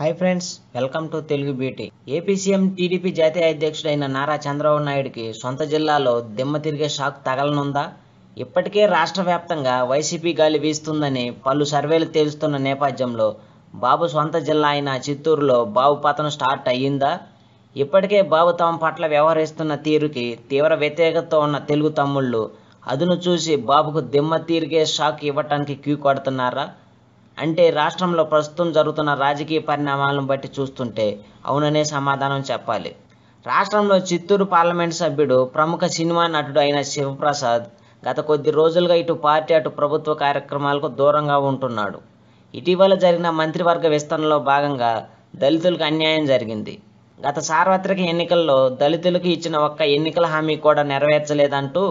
Hi friends welcome to Telugu beauty AP CM TDP జాతీయ అధ్యక్షుడైన నారా చంద్రబాబు నాయుడికి సొంత జిల్లాలో దిమ్మ తిరిగే షాక్ తగలనుందా? ఇప్పటికే రాష్ట్ర వ్యాప్తంగా వైసీపీ గాలి వీస్తుందని పలు సర్వేలు తేలుస్తున్న నేపథ్యంలో బాబు సొంత జిల్లా అయిన చిత్తూరులో బాబు పతనం స్టార్ట్ అయ్యిందా? ఇప్పటికే బాబు తమ పట్ల వ్యవహరిస్తున్న తీరుకి తీవ్ర వ్యతిరేకతతో ఉన్న తెలుగు తమ్ముళ్ళు అదును చూసి బాబుకు దిమ్మ తీరిగే షాక్ ఇవ్వటానికి క్యూ కొడుతున్నారా? అంటే రాష్ట్రంలో ప్రస్తుతం జరుగుతున్న రాజకీయ పరిణామాలను బట్టి చూస్తుంటే అవుననే సమాధానం చెప్పాలి. రాష్ట్రంలో చిత్తూరు పార్లమెంట్ సభ్యుడు ప్రముఖ సినిమా నటుడు అయిన శివప్రసాద్ గత కొద్ది రోజులుగా ఇటు పార్టీ అటు ప్రభుత్వ కార్యక్రమాలకు దూరంగా ఉంటున్నాడు. ఇటీవల జరిగిన మంత్రివర్గ విస్తరణలో భాగంగా దళితులకు అన్యాయం జరిగింది. గత సార్వత్రిక ఎన్నికల్లో దళితులకు ఇచ్చిన ఒక్క ఎన్నికల హామీ కూడా నెరవేర్చలేదంటూ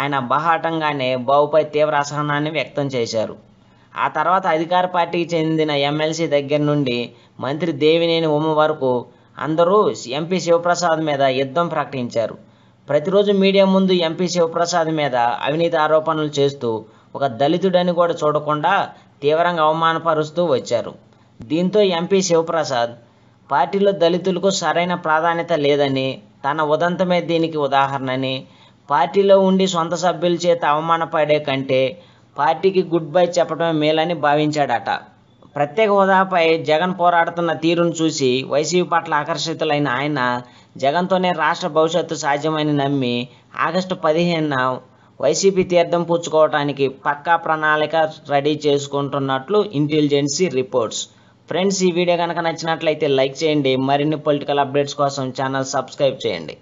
ఆయన బహాటంగానే బావుపై తీవ్ర అసహనాన్ని వ్యక్తం చేశారు. ఆ తర్వాత అధికార పార్టీకి చెందిన ఎమ్మెల్సీ దగ్గర నుండి మంత్రి దేవినేని ఉమ్మ వరకు అందరూ ఎంపీ శివప్రసాద్ మీద యుద్ధం ప్రకటించారు. ప్రతిరోజు మీడియా ముందు ఎంపీ శివప్రసాద్ మీద అవినీతి ఆరోపణలు చేస్తూ ఒక దళితుడని కూడా చూడకుండా తీవ్రంగా అవమానపరుస్తూ వచ్చారు. దీంతో ఎంపీ శివప్రసాద్ పార్టీలో దళితులకు సరైన ప్రాధాన్యత లేదని తన ఉదంతమే దీనికి ఉదాహరణని పార్టీలో ఉండి సొంత సభ్యుల చేత అవమానపడే కంటే పార్టీకి గుడ్ బై చెప్పడమే మేలని భావించాడట. ప్రత్యేక హోదాపై జగన్ పోరాడుతున్న తీరును చూసి వైసీపీ పట్ల ఆకర్షితులైన ఆయన జగన్తోనే రాష్ట్ర భవిష్యత్తు సాధ్యమని నమ్మి ఆగస్టు పదిహేనున వైసీపీ తీర్థం పుచ్చుకోవడానికి పక్కా ప్రణాళిక రెడీ చేసుకుంటున్నట్లు ఇంటెలిజెన్సీ రిపోర్ట్స్. ఫ్రెండ్స్ ఈ వీడియో కనుక నచ్చినట్లయితే లైక్ చేయండి. మరిన్ని పొలిటికల్ అప్డేట్స్ కోసం ఛానల్ సబ్స్క్రైబ్ చేయండి.